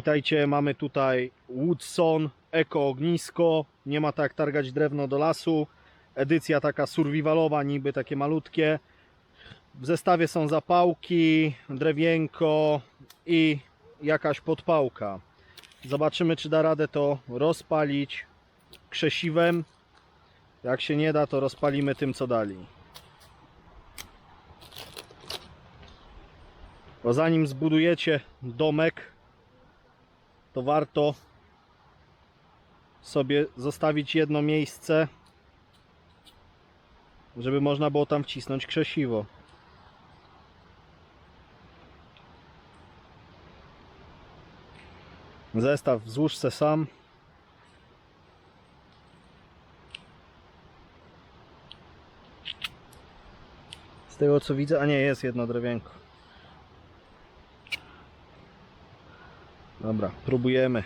Witajcie, mamy tutaj Woodson Eko Ognisko. Nie ma tak targać drewno do lasu. Edycja taka survivalowa, niby takie malutkie. W zestawie są zapałki, drewienko i jakaś podpałka. Zobaczymy, czy da radę to rozpalić krzesiwem. Jak się nie da, to rozpalimy tym, co dali. Bo zanim zbudujecie domek, to warto sobie zostawić jedno miejsce, żeby można było tam wcisnąć krzesiwo. Zestaw złóż se sam. Z tego co widzę, a nie, jest jedno drewienko. Dobra, próbujemy.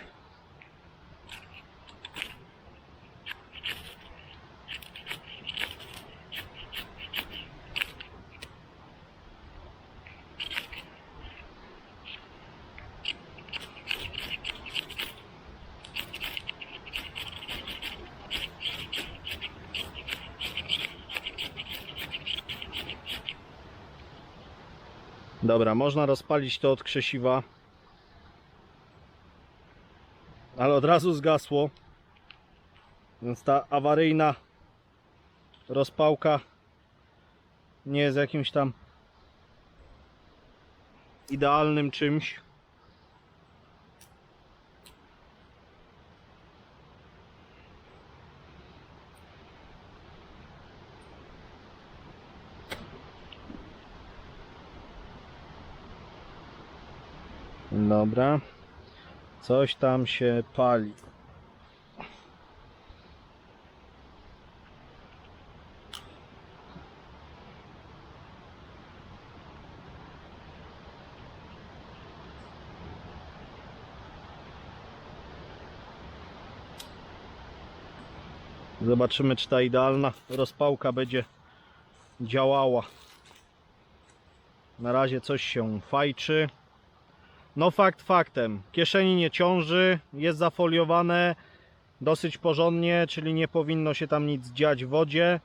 Dobra, można rozpalić to od krzesiwa. Ale od razu zgasło. Więc ta awaryjna rozpałka nie jest jakimś tam idealnym czymś. Dobra. Coś tam się pali. Zobaczymy, czy ta idealna rozpałka będzie działała. Na razie coś się fajczy. No fakt faktem, kieszeni nie ciąży, jest zafoliowane dosyć porządnie, czyli nie powinno się tam nic dziać w wodzie.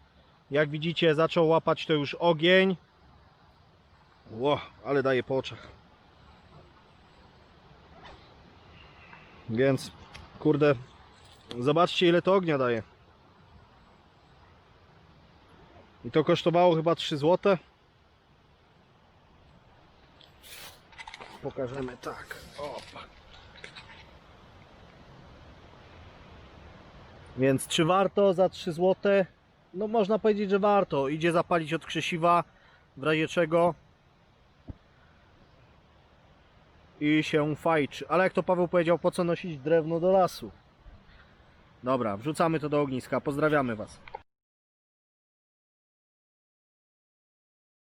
Jak widzicie zaczął łapać to już ogień. Ło, ale daje po oczach. Więc, kurde, zobaczcie ile to ognia daje. I to kosztowało chyba 3 złote. Pokażemy tak. Więc czy warto za 3 zł? No można powiedzieć, że warto. Idzie zapalić od krzesiwa, w razie czego. I się fajczy. Ale jak to Paweł powiedział, po co nosić drewno do lasu? Dobra, wrzucamy to do ogniska. Pozdrawiamy Was.